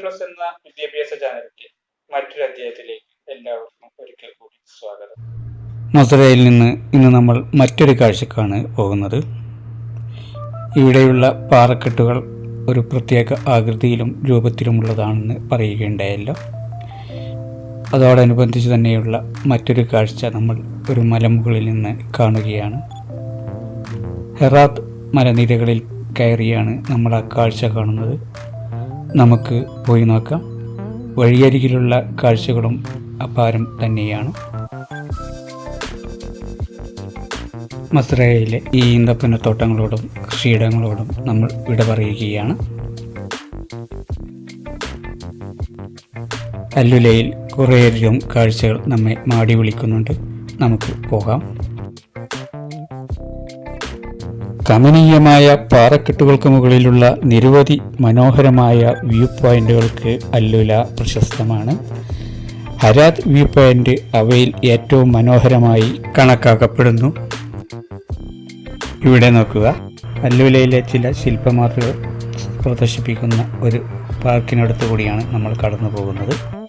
Plus എന്ന വിദ്യാഭ്യാസ ചാനലിന്റെ മറ്റൊരു അധ്യായത്തിലേക്ക് എല്ലാവർക്കും ഒരിക്കൽ കൂടി സ്വാഗതം. മധുരയിൽ നിന്ന് ഇന്ന് നമ്മൾ മറ്റൊരു കാഴ്ചക്കാണ് പോകുന്നത്. ഇവിടെയുള്ള പാറക്കെട്ടുകൾ ഒരു പ്രത്യേക ആകൃതിയിലും രൂപത്തിലുമുള്ളതാണെന്ന് പറയുകയുണ്ടായല്ലോ. അതോടനുബന്ധിച്ച് തന്നെയുള്ള മറ്റൊരു കാഴ്ച നമ്മൾ ഒരു മലമുകളിൽ നിന്ന് കാണുകയാണ്. ഹെറാത്ത് മലനിരകളിൽ കയറിയാണ് നമ്മൾ ആ കാഴ്ച കാണുന്നത്. നമുക്ക് പോയി നോക്കാം. വഴിയരികിലുള്ള കാഴ്ചകളും അപാരം തന്നെയാണ്. മസ്രയയിലെ ഈ ഈന്തപ്പനത്തോട്ടങ്ങളോടും കൃഷിയിടങ്ങളോടും നമ്മൾ വിട പറയുകയാണ് അല്ലുലയിൽ കുറേയധികം കാഴ്ചകൾ നമ്മെ മാടി വിളിക്കുന്നുണ്ട്. നമുക്ക് പോകാം. കമനീയമായ പാറക്കെട്ടുകൾക്ക് മുകളിലുള്ള നിരവധി മനോഹരമായ വ്യൂ പോയിന്റുകൾക്ക് അല്ലുല പ്രശസ്തമാണ്. ഹരാത് വ്യൂ പോയിന്റ് അവയിൽ ഏറ്റവും മനോഹരമായി കണക്കാക്കപ്പെടുന്നു. ഇവിടെ നോക്കുക. അല്ലുലയിലെ ചില ശില്പമാതൃകൾ പ്രദർശിപ്പിക്കുന്ന ഒരു പാർക്കിനടുത്തുകൂടിയാണ് നമ്മൾ കടന്നു പോകുന്നത്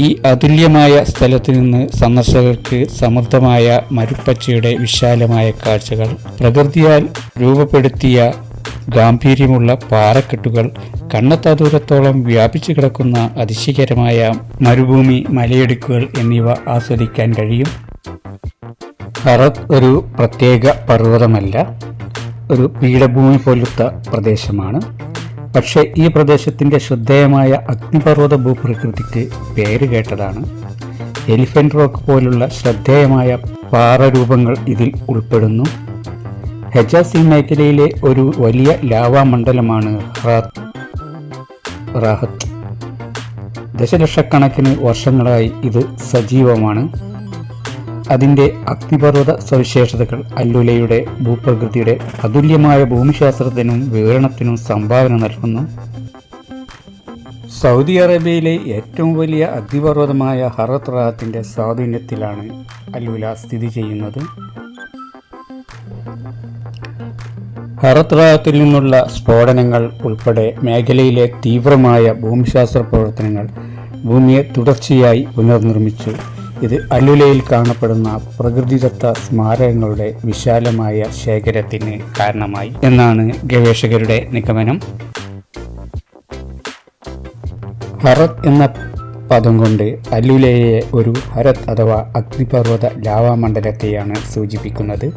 ഈ അതുല്യമായ സ്ഥലത്ത് നിന്ന് സന്ദർശകർക്ക് സമൃദ്ധമായ മരുപ്പച്ചയുടെ വിശാലമായ കാഴ്ചകൾ പ്രകൃതിയാൽ രൂപപ്പെടുത്തിയ ഗാംഭീര്യമുള്ള പാറക്കെട്ടുകൾ കണ്ണെത്താ ദൂരത്തോളം വ്യാപിച്ചു കിടക്കുന്ന അതിശയകരമായ മരുഭൂമി മലയിടുക്കുകൾ എന്നിവ ആസ്വദിക്കാൻ കഴിയും. ഭരത് ഒരു പ്രത്യേക പർവതമല്ല ഒരു പീഠഭൂമി പോലത്തെ പ്രദേശമാണ്. പക്ഷേ ഈ പ്രദേശത്തിന്റെ ശ്രദ്ധേയമായ അഗ്നിപർവത ഭൂപ്രകൃതിക്ക് പേര് കേട്ടതാണ്. എലിഫന്റ് റോക്ക് പോലുള്ള ശ്രദ്ധേയമായ പാറരൂപങ്ങൾ ഇതിൽ ഉൾപ്പെടുന്നു. ഹെജാസി മേഖലയിലെ ഒരു വലിയ ലാവാമണ്ഡലമാണ് മണ്ഡലമാണ് ദശലക്ഷക്കണക്കിന് വർഷങ്ങളായി ഇത് സജീവമാണ്. അതിന്റെ അഗ്നിപർവത സവിശേഷതകൾ അല്ലുലയുടെ ഭൂപ്രകൃതിയുടെ അതുല്യമായ ഭൂമിശാസ്ത്രത്തിനും വിവരണത്തിനും സംഭാവന നൽകുന്നു. സൗദി അറേബ്യയിലെ ഏറ്റവും വലിയ അഗ്നിപർവതമായ ഹറത്ത് റാഹത്തിന്റെ സ്വാധീനത്തിലാണ് അല്ലുല സ്ഥിതി ചെയ്യുന്നത്. ഹറത്ത് നിന്നുള്ള സ്ഫോടനങ്ങൾ ഉൾപ്പെടെ മേഖലയിലെ തീവ്രമായ ഭൂമിശാസ്ത്ര പ്രവർത്തനങ്ങൾ ഭൂമിയെ തുടർച്ചയായി പുനർനിർമ്മിച്ചു. ഇത് അലുലയിൽ കാണപ്പെടുന്ന പ്രകൃതിദത്ത സ്മാരകങ്ങളുടെ വിശാലമായ ശേഖരത്തിന് കാരണമായി എന്നാണ് ഗവേഷകരുടെ നിഗമനം. ഹറത് എന്ന പദം കൊണ്ട് അല്ലുലയെ ഒരു ഹരത് അഥവാ അഗ്നിപർവത ലാവാമണ്ഡലത്തെയാണ് സൂചിപ്പിക്കുന്നത്.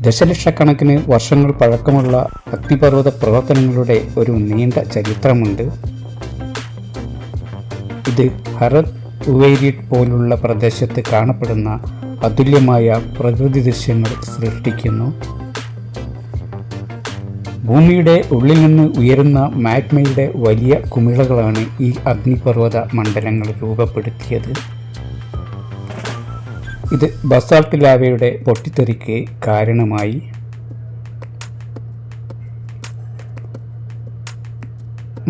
ദശലക്ഷക്കണക്കിന് വർഷങ്ങൾ പഴക്കമുള്ള അഗ്നിപർവത പ്രവർത്തനങ്ങളുടെ ഒരു നീണ്ട ചരിത്രമുണ്ട്. ഇത് ഹറത് ഉവേരിഡ് പോലുള്ള പ്രദേശത്ത് കാണപ്പെടുന്ന അതുല്യമായ പ്രകൃതി ദൃശ്യങ്ങൾ സൃഷ്ടിക്കുന്നു. ഭൂമിയുടെ ഉള്ളിൽ നിന്ന് ഉയരുന്ന മാഗ്മയുടെ വലിയ കുമിളകളാണ് ഈ അഗ്നിപർവത മണ്ഡലങ്ങൾ രൂപപ്പെടുത്തിയത്. ഇത് ബസാൾട്ട് ലാവയുടെ പൊട്ടിത്തെറിക്ക് കാരണമായി.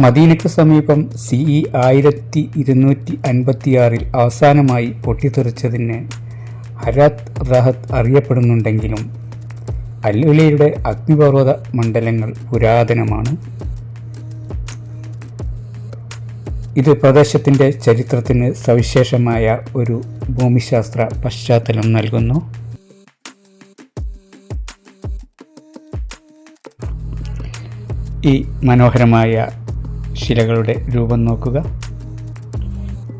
മദീനയ്ക്ക് സമീപം സി ഇ ആയിരത്തി ഇരുന്നൂറ്റി അൻപത്തിയാറിൽ അവസാനമായി പൊട്ടിത്തെറിച്ചതിന് ഹരാത്ത് റഹത്ത് അറിയപ്പെടുന്നുണ്ടെങ്കിലും അല്ലുലയുടെ അഗ്നിപർവത മണ്ഡലങ്ങൾ പുരാതനമാണ്. ഇത് പ്രദേശത്തിന്റെ ചരിത്രത്തിന് സവിശേഷമായ ഒരു ഭൂമിശാസ്ത്ര പശ്ചാത്തലം നൽകുന്നു. ഈ മനോഹരമായ ശിലകളുടെ രൂപം നോക്കുക.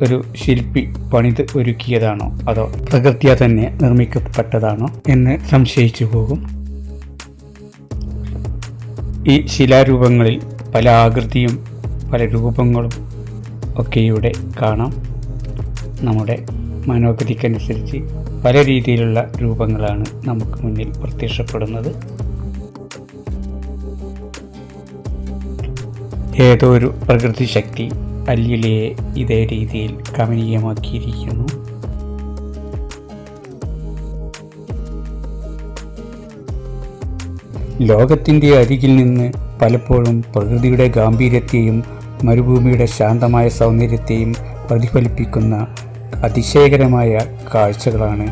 ഒരു ശില്പി പണിത് ഒരുക്കിയതാണോ? അതോ പ്രകൃതിയ തന്നെ നിർമ്മിക്കപ്പെട്ടതാണോ എന്ന് സംശയിച്ചു പോകും. ഈ ശിലാരൂപങ്ങളിൽ പല ആകൃതിയും പല രൂപങ്ങളും ഒക്കെ ഇവിടെ കാണാം. നമ്മുടെ മനോഗതിക്കനുസരിച്ച് പല രീതിയിലുള്ള രൂപങ്ങളാണ് നമുക്ക് മുന്നിൽ പ്രത്യക്ഷപ്പെടുന്നത്. ഏതോ ഒരു പ്രകൃതി ശക്തി അല്ലിലയെ ഇതേ രീതിയിൽ കമനീയമാക്കിയിരിക്കുന്നു ലോകത്തിന്റെ അരികിൽ നിന്ന് പലപ്പോഴും പ്രകൃതിയുടെ ഗാംഭീര്യത്തെയും മരുഭൂമിയുടെ ശാന്തമായ സൗന്ദര്യത്തെയും പ്രതിഫലിപ്പിക്കുന്ന അതിശയകരമായ കാഴ്ചകളാണ്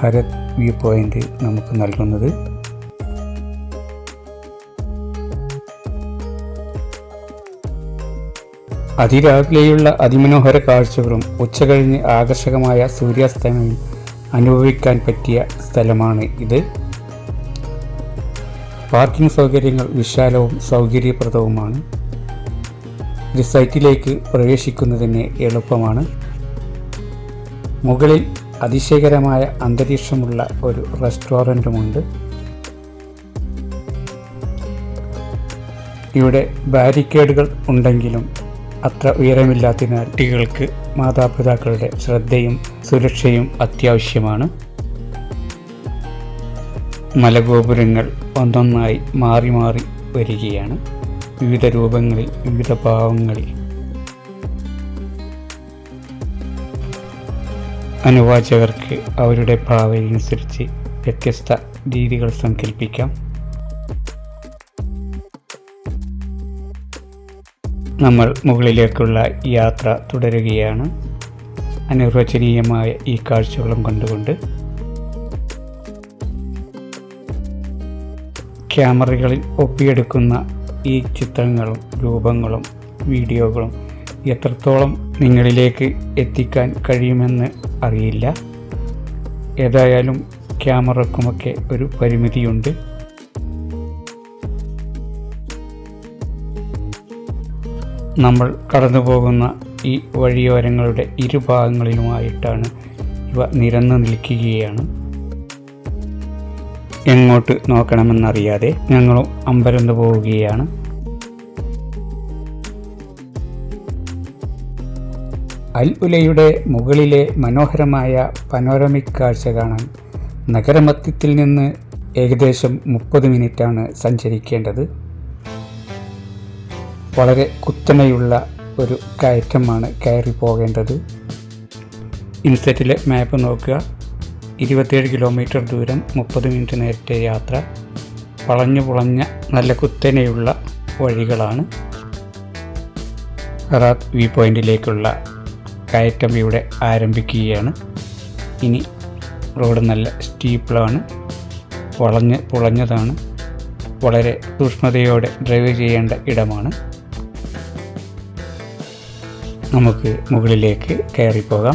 ഹരത് വ്യൂ പോയിന്റ് നമുക്ക് നൽകുന്നത്. അതിരാവിലെയുള്ള അതിമനോഹര കാഴ്ചകളും ഉച്ചകഴിഞ്ഞ് ആകർഷകമായ സൂര്യാസ്തമയം അനുഭവിക്കാൻ പറ്റിയ സ്ഥലമാണ് ഇത്. പാർക്കിംഗ് സൗകര്യങ്ങൾ വിശാലവും സൗകര്യപ്രദവുമാണ്. ഇത് സൈറ്റിലേക്ക് പ്രവേശിക്കുന്നതിന് എളുപ്പമാണ്. മുകളിൽ അതിശയകരമായ അന്തരീക്ഷമുള്ള ഒരു റെസ്റ്റോറന്റുമുണ്ട് ഇവിടെ ബാരിക്കേഡുകൾ ഉണ്ടെങ്കിലും അത്ര ഉയരമില്ലാത്തതിനാൽ കുട്ടികൾക്ക് മാതാപിതാക്കളുടെ ശ്രദ്ധയും സുരക്ഷയും അത്യാവശ്യമാണ്. മലഗോപുരങ്ങൾ ഒന്നൊന്നായി മാറി മാറി വരികയാണ്. വിവിധ രൂപങ്ങളിൽ വിവിധ ഭാവങ്ങളിൽ. അനുവാചകർക്ക് അവരുടെ ഭാവനയനുസരിച്ച് വ്യത്യസ്ത രീതികൾ സങ്കല്പിക്കാം നമ്മൾ മുകളിലേക്കുള്ള യാത്ര തുടരുകയാണ്. അനിർവചനീയമായ ഈ കാഴ്ചകളും കണ്ടുകൊണ്ട് ക്യാമറകളിൽ ഒപ്പിയെടുക്കുന്ന ഈ ചിത്രങ്ങളും രൂപങ്ങളും വീഡിയോകളും എത്രത്തോളം നിങ്ങളിലേക്ക് എത്തിക്കാൻ കഴിയുമെന്ന് അറിയില്ല. ഏതായാലും ക്യാമറക്കുമൊക്കെ ഒരു പരിമിതിയുണ്ട്. നമ്മൾ കടന്നു പോകുന്ന ഈ വഴിയോരങ്ങളുടെ ഇരുഭാഗങ്ങളിലുമായിട്ടാണ് ഇവ നിരന്നു നിൽക്കുകയാണ്. എങ്ങോട്ട് നോക്കണമെന്നറിയാതെ ഞങ്ങളും അമ്പരന്ന് പോവുകയാണ്. അൽ ഉലയുടെ മുകളിലെ മനോഹരമായ പനോരമിക് കാഴ്ച കാണാൻ നഗരമധ്യത്തിൽ നിന്ന് ഏകദേശം മുപ്പത് മിനിറ്റാണ് സഞ്ചരിക്കേണ്ടത്. വളരെ കുത്തനെയുള്ള ഒരു കയറ്റമാണ് കയറി പോകേണ്ടത്. ഇൻസെറ്റിലെ മാപ്പ് നോക്കുക. ഇരുപത്തിയേഴ് കിലോമീറ്റർ ദൂരം മുപ്പത് മിനിറ്റ് നേരത്തെ യാത്ര. വളഞ്ഞു പുളഞ്ഞ നല്ല കുത്തനെയുള്ള വഴികളാണ്. റാത്ത് വ്യൂ പോയിന്റിലേക്കുള്ള കയറ്റം ഇവിടെ ആരംഭിക്കുകയാണ്. ഇനി റോഡ് നല്ല സ്റ്റീപ്പിളാണ്. വളഞ്ഞ് പുളഞ്ഞതാണ്. വളരെ സൂക്ഷ്മതയോടെ ഡ്രൈവ് ചെയ്യേണ്ട ഇടമാണ്. നമുക്ക് മുകളിലേക്ക് കയറിപ്പോകാം.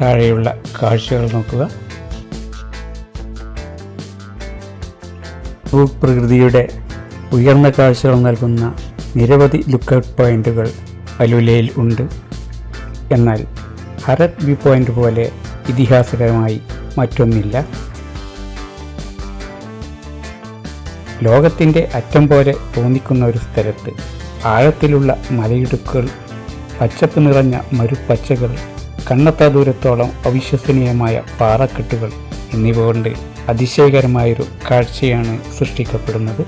താഴെയുള്ള കാഴ്ചകൾ നോക്കുക. ഭൂപ്രകൃതിയുടെ ഉയർന്ന കാഴ്ചകൾ നൽകുന്ന നിരവധി ലുക്കൗട്ട് പോയിന്റുകൾ അലുലയിൽ ഉണ്ട്. എന്നാൽ ഹരത് വ്യൂ പോയിന്റ് പോലെ ഇതിഹാസകരമായി മറ്റൊന്നില്ല. ലോകത്തിന്റെ അറ്റം പോലെ തോന്നിക്കുന്ന ഒരു സ്ഥലത്ത് ആഴത്തിലുള്ള മലയിടുക്കുകൾ പച്ചപ്പ് നിറഞ്ഞ മരുപ്പച്ചകൾ കണ്ണെത്താ ദൂരത്തോളം അവിശ്വസനീയമായ പാറക്കെട്ടുകൾ എന്നിവ കൊണ്ട് അതിശയകരമായൊരു കാഴ്ചയാണ് സൃഷ്ടിക്കപ്പെടുന്നത്.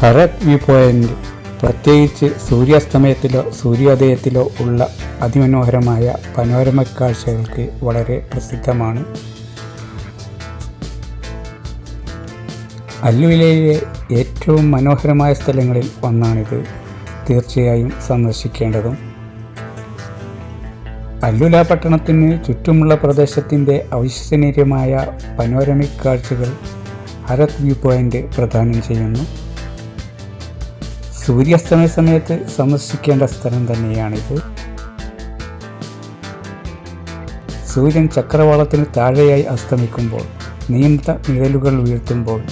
ഹറത് വ്യൂ പോയിന്റ് പ്രത്യേകിച്ച് സൂര്യാസ്തമയത്തിലോ സൂര്യോദയത്തിലോ ഉള്ള അതിമനോഹരമായ പനോരമ കാഴ്ചകൾക്ക് വളരെ പ്രസിദ്ധമാണ്. അല്ലുവിലയിലെ ഏറ്റവും മനോഹരമായ സ്ഥലങ്ങളിൽ ഒന്നാണിത്. തീർച്ചയായും സന്ദർശിക്കേണ്ടതും. അല്ലുല പട്ടണത്തിന് ചുറ്റുമുള്ള പ്രദേശത്തിന്റെ അവിശ്വസനീയമായ പനോരമിക് കാഴ്ചകൾ ഹരത് വ്യൂ പോയിന്റ് പ്രദാനം ചെയ്യുന്നു. സൂര്യാസ്തമയ സമയത്ത് സന്ദർശിക്കേണ്ട സ്ഥലം തന്നെയാണിത്. സൂര്യൻ ചക്രവാളത്തിന് താഴെയായി അസ്തമിക്കുമ്പോൾ നീണ്ട നിഴലുകൾ വീഴ്ത്തുമ്പോൾ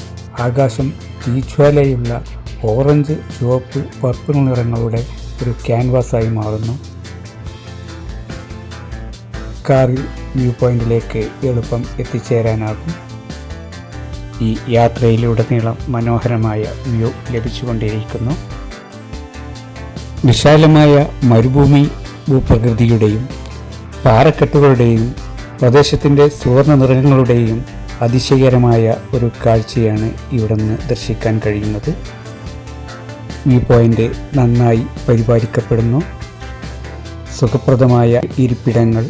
ആകാശം തീജ്വാലയുള്ള ഓറഞ്ച് ചുവപ്പ് പർപ്പിൾ നിറങ്ങളുടെ ഒരു ക്യാൻവാസായി മാറുന്നു. കാറിൽ വ്യൂ പോയിന്റിലേക്ക് എളുപ്പം എത്തിച്ചേരാനാകും. ഈ യാത്രയിലുടനീളം മനോഹരമായ വ്യൂ ലഭിച്ചുകൊണ്ടിരിക്കുന്നു വിശാലമായ മരുഭൂമി ഭൂപ്രകൃതിയുടെയും പാറക്കെട്ടുകളുടെയും പ്രദേശത്തിന്റെ സുവർണ നിറങ്ങളുടെയും അതിശയകരമായ ഒരു കാഴ്ചയാണ് ഇവിടെ നിന്ന് ദർശിക്കാൻ കഴിയുന്നത്. വ്യൂ പോയിന്റ് നന്നായി പരിപാലിക്കപ്പെടുന്നു. സുഖപ്രദമായ ഇരിപ്പിടങ്ങൾ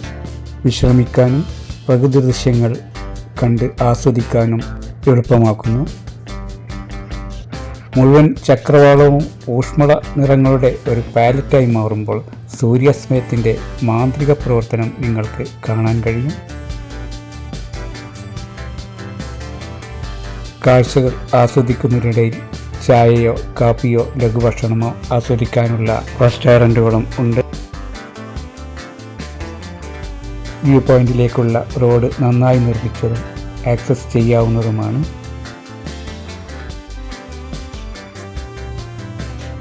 വിശ്രമിക്കാനും പ്രകൃതി ദൃശ്യങ്ങൾ കണ്ട് ആസ്വദിക്കാനും എളുപ്പമാക്കുന്നു. മുഴുവൻ ചക്രവാളവും ഊഷ്മള നിറങ്ങളുടെ ഒരു പാലറ്റായി മാറുമ്പോൾ സൂര്യാസ്മയത്തിന്റെ മാന്ത്രിക പ്രവർത്തനം നിങ്ങൾക്ക് കാണാൻ കഴിയും. കാഴ്ചകൾ ആസ്വദിക്കുന്നതിനിടയിൽ ചായയോ കാപ്പിയോ ലഘുഭക്ഷണമോ ആസ്വദിക്കാനുള്ള റെസ്റ്റോറന്റുകളും ഉണ്ട്. വ്യൂ പോയിന്റിലേക്കുള്ള റോഡ് നന്നായി നിർമ്മിച്ചതും ആക്സസ് ചെയ്യാവുന്നതുമാണ്.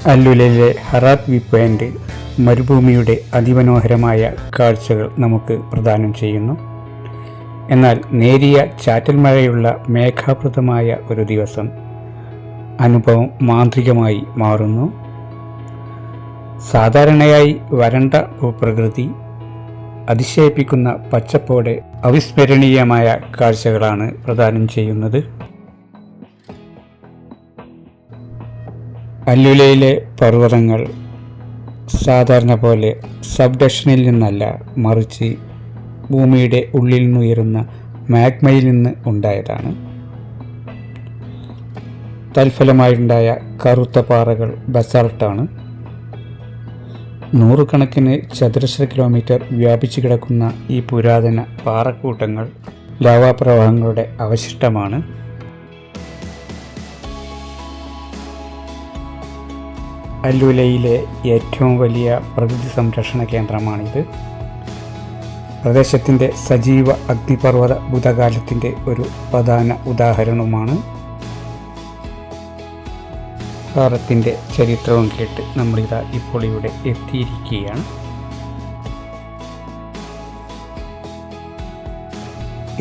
അല്ലുലയിലെ ഹറാത്ത് വ്യൂ പോയിന്റ് മരുഭൂമിയുടെ അതിമനോഹരമായ കാഴ്ചകൾ നമുക്ക് പ്രദാനം ചെയ്യുന്നു. എന്നാൽ നേരിയ ചാറ്റൽ മഴയുള്ള മേഘാവൃതമായ ഒരു ദിവസം അനുഭവം മാന്ത്രികമായി മാറുന്നു. സാധാരണയായി വരണ്ട ഭൂപ്രകൃതി അതിശയിപ്പിക്കുന്ന പച്ചപ്പോടെ അവിസ്മരണീയമായ കാഴ്ചകളാണ് പ്രദാനം ചെയ്യുന്നത്. അല്ലുലയിലെ പർവതങ്ങൾ സാധാരണ പോലെ സബ്ഡക്ഷനിൽ നിന്നല്ല മറിച്ച് ഭൂമിയുടെ ഉള്ളിൽ നിന്നുയരുന്ന മാഗ്മയിൽ നിന്ന് ഉണ്ടായതാണ്. തൽഫലമായുണ്ടായ കറുത്ത പാറകൾ ബസാൾട്ടാണ്. നൂറുകണക്കിന് ചതുരശ്ര കിലോമീറ്റർ വ്യാപിച്ചു കിടക്കുന്ന ഈ പുരാതന പാറക്കൂട്ടങ്ങൾ ലാവാപ്രവാഹങ്ങളുടെ അവശിഷ്ടമാണ്. അല്ലുലയിലെ ഏറ്റവും വലിയ പ്രകൃതി സംരക്ഷണ കേന്ദ്രമാണിത്. പ്രദേശത്തിന്റെ സജീവ അഗ്നിപർവത ഭൂതകാലത്തിന്റെ ഒരു പ്രധാന ഉദാഹരണവുമാണ് കാറത്തിന്റെ ചരിത്രവും കേട്ട് നമ്മളിതാ ഇപ്പോൾ ഇവിടെ എത്തിയിരിക്കുകയാണ്.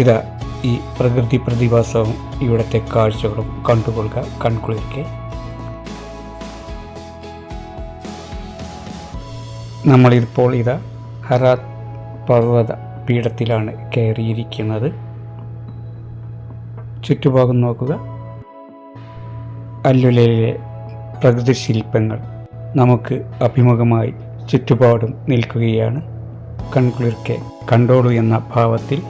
ഇതാ ഈ പ്രകൃതി പ്രതിഭാസവും ഇവിടുത്തെ കാഴ്ചകളും കണ്ടുകൊള്ളുക കൺകുളിർക്കെ. നമ്മളിപ്പോൾ ഇതാ ഹറാത്ത് പർവത പീഠത്തിലാണ് കയറിയിരിക്കുന്നത്. ചുറ്റുഭാഗം നോക്കുക. അല്ലുലയിലെ പ്രകൃതി ശില്പങ്ങൾ നമുക്ക് അഭിമുഖമായി ചുറ്റുപാടും നിൽക്കുകയാണ്. കൺകുളിർക്കെ കണ്ടോളൂ എന്ന ഭാവത്തിൽ.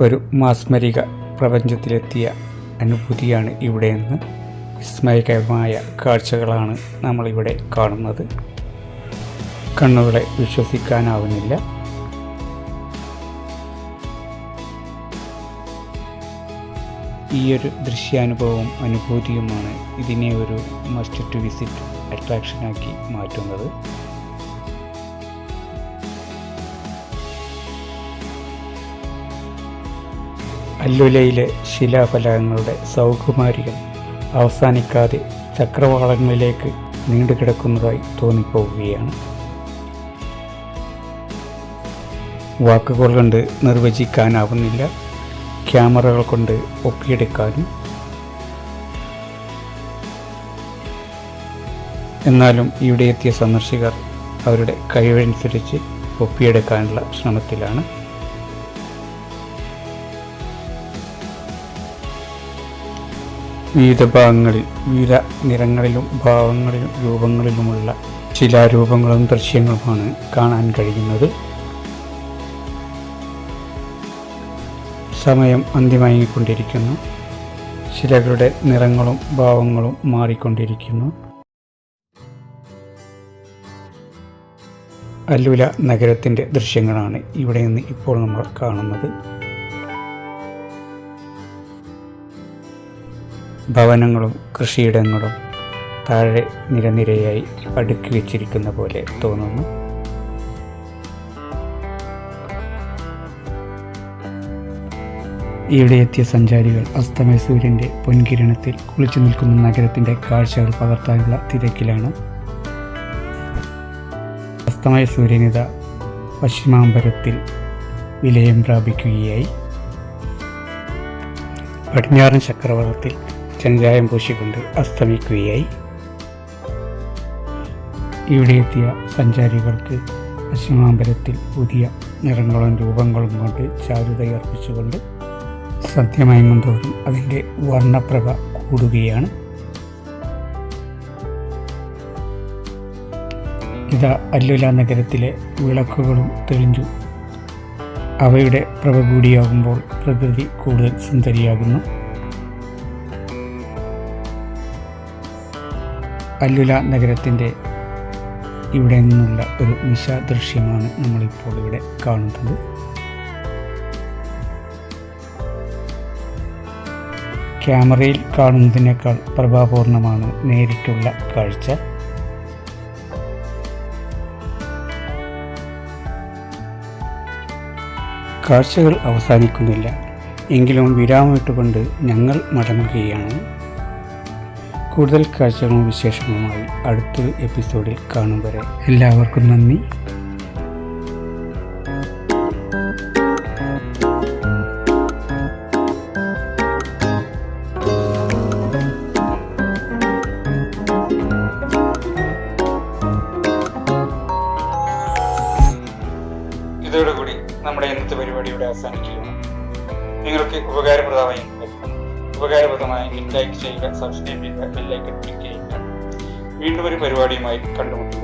ഒരു മാസ്മരിക പ്രപഞ്ചത്തിലെത്തിയ അനുഭൂതിയാണ് ഇവിടെ നിന്ന് വിസ്മയകരമായ കാഴ്ചകളാണ് നമ്മളിവിടെ കാണുന്നത്. കണ്ണുകളെ വിശ്വസിക്കാനാവുന്നില്ല. ഈ ഒരു ദൃശ്യാനുഭവവും അനുഭൂതിയുമാണ് ഇതിനെ ഒരു മസ്റ്റ് ടു വിസിറ്റ് അട്രാക്ഷനാക്കി മാറ്റുന്നത്. അല്ലുലയിലെ ശിലാഫലകങ്ങളുടെ സൗകുമാരികൾ അവസാനിക്കാതെ ചക്രവാളങ്ങളിലേക്ക് നീണ്ടുകിടക്കുന്നതായി തോന്നിപ്പോവുകയാണ്. വാക്കുകൾ കൊണ്ട് നിർവചിക്കാനാവുന്നില്ല. ക്യാമറകൾ കൊണ്ട് ഒപ്പിയെടുക്കാനും. എന്നാലും ഇവിടെ എത്തിയ സന്ദർശകർ അവരുടെ കഴിവനുസരിച്ച് ഒപ്പിയെടുക്കാനുള്ള ശ്രമത്തിലാണ്. വിവിധ ഭാഗങ്ങളിൽ വിവിധ നിറങ്ങളിലും ഭാവങ്ങളിലും രൂപങ്ങളിലുമുള്ള ശിലാരൂപങ്ങളും ദൃശ്യങ്ങളുമാണ് കാണാൻ കഴിയുന്നത്. സമയം അന്തിമയങ്ങിക്കൊണ്ടിരിക്കുന്നു ശിലകളുടെ നിറങ്ങളും ഭാവങ്ങളും മാറിക്കൊണ്ടിരിക്കുന്നു. അല്ലുല നഗരത്തിന്റെ ദൃശ്യങ്ങളാണ് ഇവിടെ നിന്ന് ഇപ്പോൾ നമ്മൾ കാണുന്നത്. ഭവനങ്ങളും കൃഷിയിടങ്ങളും താഴെ നിരനിരയായി അടുക്കി വെച്ചിരിക്കുന്ന പോലെ തോന്നുന്നു. ഇവിടെ എത്തിയ സഞ്ചാരികൾ അസ്തമയ സൂര്യന്റെ പൊൻകിരണത്തിൽ കുളിച്ചു നിൽക്കുന്ന നഗരത്തിന്റെ കാഴ്ചകൾ പകർത്താനുള്ള തിരക്കിലാണ്. അസ്തമയ സൂര്യനിത പശ്ചിമാമ്പരത്തിൽ വിലയം പ്രാപിക്കുകയായി. പടിഞ്ഞാറൻ ചക്രവാളത്തിൽ ചെഞ്ചായം പൂശിക്കൊണ്ട് അസ്തമിക്കുകയായി. ഇവിടെ എത്തിയ സഞ്ചാരികൾക്ക് പശ്ചിമാമ്പലത്തിൽ പുതിയ നിറങ്ങളും രൂപങ്ങളും കൊണ്ട് ചാരുതയർപ്പിച്ചുകൊണ്ട് സത്യമയങ്ങും തോറും അതിന്റെ വർണപ്രഭ കൂടുകയാണ്. ഇതാ അല്ലുല നഗരത്തിലെ വിളക്കുകളും തെളിഞ്ഞു. അവയുടെ പ്രഭ കൂടിയാകുമ്പോൾ പ്രകൃതി കൂടുതൽ സുന്ദരിയാകുന്നു. അല്ലുല നഗരത്തിന്റെ ഇവിടെ നിന്നുള്ള ഒരു നിശാദൃശ്യമാണ് നമ്മളിപ്പോൾ ഇവിടെ കാണുന്നത്. ക്യാമറയിൽ കാണുന്നതിനേക്കാൾ പ്രഭാപൂർണമാണ് നേരിട്ടുള്ള കാഴ്ച. കാഴ്ചകൾ അവസാനിക്കുന്നില്ല. എങ്കിലും വിരാമമിട്ടുകൊണ്ട് ഞങ്ങൾ മടങ്ങുകയാണ്. കൂടുതൽ കാഴ്ചകളും വിശേഷങ്ങളുമായി അടുത്തൊരു എപ്പിസോഡിൽ കാണും വരെ എല്ലാവർക്കും നന്ദി. ലൈക്ക് ചെയ്യുക സബ്സ്ക്രൈബ് ചെയ്യുക ബെല്ലൈക്കൺ ക്ലിക്ക് ചെയ്യുക. വീണ്ടും ഒരു പരിപാടിയുമായി കണ്ടുമുട്ടും വരെ എല്ലാവർക്കും